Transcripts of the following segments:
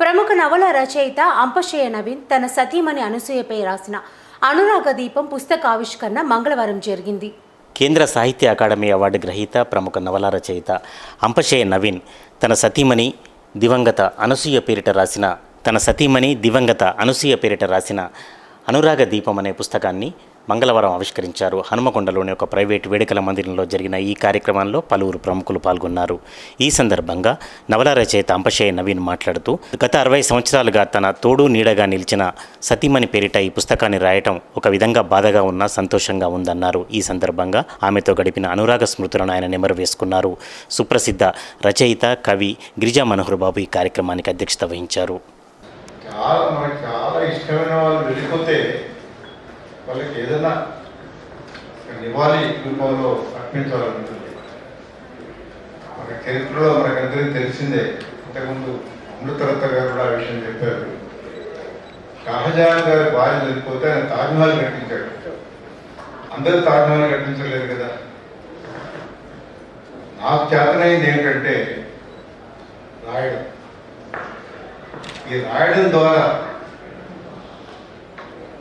ప్రముఖ నవల రచయిత అంపశయ నవీన్ తన సతీమణి అనసూయపై రాసిన అనురాగ దీపం పుస్తక ఆవిష్కరణ మంగళవారం జరిగింది. కేంద్ర సాహిత్య అకాడమీ అవార్డు గ్రహీత ప్రముఖ నవల రచయిత అంపశయ నవీన్ తన సతీమణి దివంగత అనసూయ పేరిట రాసిన తన సతీమణి దివంగత అనసూయ పేరిట రాసిన అనురాగ దీపం అనే పుస్తకాన్ని మంగళవారం ఆవిష్కరించారు. హనుమకొండలోని ఒక ప్రైవేటు వేడుకల మందిరంలో జరిగిన ఈ కార్యక్రమంలో పలువురు ప్రముఖులు పాల్గొన్నారు. ఈ సందర్భంగా నవల రచయిత అంపశయ నవీన్ మాట్లాడుతూ గత అరవై సంవత్సరాలుగా తన తోడు నీడగా నిలిచిన సతీమణి పేరిట ఈ పుస్తకాన్ని రాయటం ఒక విధంగా బాధగా ఉన్నా సంతోషంగా ఉందన్నారు. ఈ సందర్భంగా ఆమెతో గడిపిన అనురాగ స్మృతులను ఆయన నెమరు వేసుకున్నారు. సుప్రసిద్ధ రచయిత కవి గిరిజా మనోహర్ బాబు ఈ కార్యక్రమానికి అధ్యక్షత వహించారు. చాలా మనకి చాలా ఇష్టమైన వాళ్ళు వెళ్ళిపోతే వాళ్ళకి ఏదైనా నివాళి రూపంలో అర్పించాలనుకుంటుంది. మన చరిత్రలో మనకందరికీ తెలిసిందే ఇంతకుముందు అమృతరత్న గారు కూడా ఆ విషయం చెప్పారు. షాహజహాన్ గారి భార్య చనిపోతే ఆయన తాజ్మహల్ కట్టించాడు. అందరూ తాజ్మహల్ కట్టించలేదు కదా. నాకు చేతనైంది ఏంటంటే రాయడం. ఈ రాయడం ద్వారా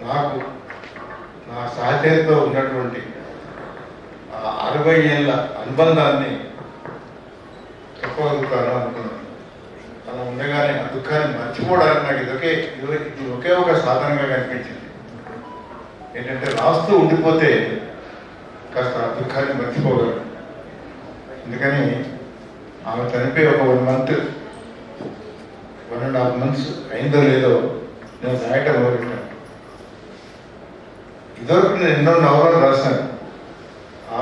నాకు నా సహచరితో ఉన్నటువంటి అరవై ఏళ్ళ అనుబంధాన్ని చెప్పగలుగుతాను అనుకున్నాను. అలా ఉండగానే ఆ దుఃఖాన్ని మర్చిపోవడానికి నాకు ఇదొకే ఇది ఇది ఒకే ఒక సాధనంగా కనిపించింది. ఏంటంటే రాస్తూ ఉండిపోతే కాస్త ఆ దుఃఖాన్ని మర్చిపోగలను. అందుకని ఆమె చనిపోయి ఒక one month one and half months అయిందో లేదో నేను రాయటం మొదలెట్టాను ఇదివరకు నేను ఎన్నో నవలలు రాశాను. ఆ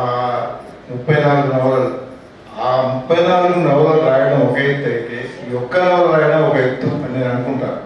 ముప్పై నాలుగు నవలలు. ఆ ముప్పై నాలుగు నవలలు రాయడం ఒక ఎత్తు అయితే ఈ ఒక్క నవల రాయడం ఒక ఎత్తు అని నేను అనుకుంటాను.